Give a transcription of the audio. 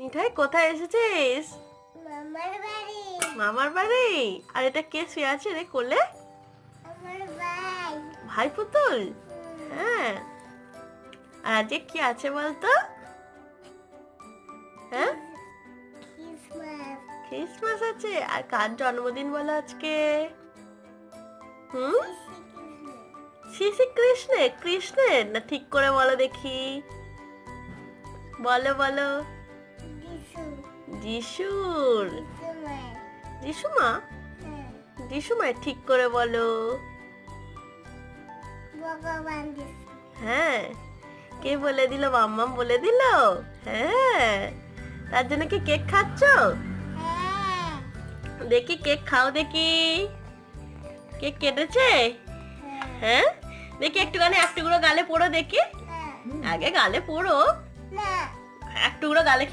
মিঠাই কোথায় এসেছিস? মামার বাড়ি। মামার বাড়ি? আর এটা কে শুয়ে আছে রে কোলে? আমার ভাই। ভাই পুতুল? হ্যাঁ। আর আজকে কি আছে বলতো? হ্যাঁ? ক্রিসমাস। আছে। আর কার জন্মদিন বলো আজকে? হুম? শ্রী কৃষ্ণের। কৃষ্ণের? না ঠিক করে বলো দেখি। বলো বলো। যিশুর ক্রিসমাস যিশু মা হ্যাঁ। যিশু ঠিক করে বলো। ভগবান হ্যাঁ। কে বলে দিল? মাম্মাম বলে দিল? হ্যাঁ। তার জন্য কি কেক খাচ্ছ? হ্যাঁ। দেখি কেক খাও দেখি। কেক কেটেছে? হ্যাঁ। হ্যাঁ? দেখি একটুখানি এক টুকরো গালে পোড়ো দেখি। হ্যাঁ। আগে গালে পোড়ো। এক টুকরো গালে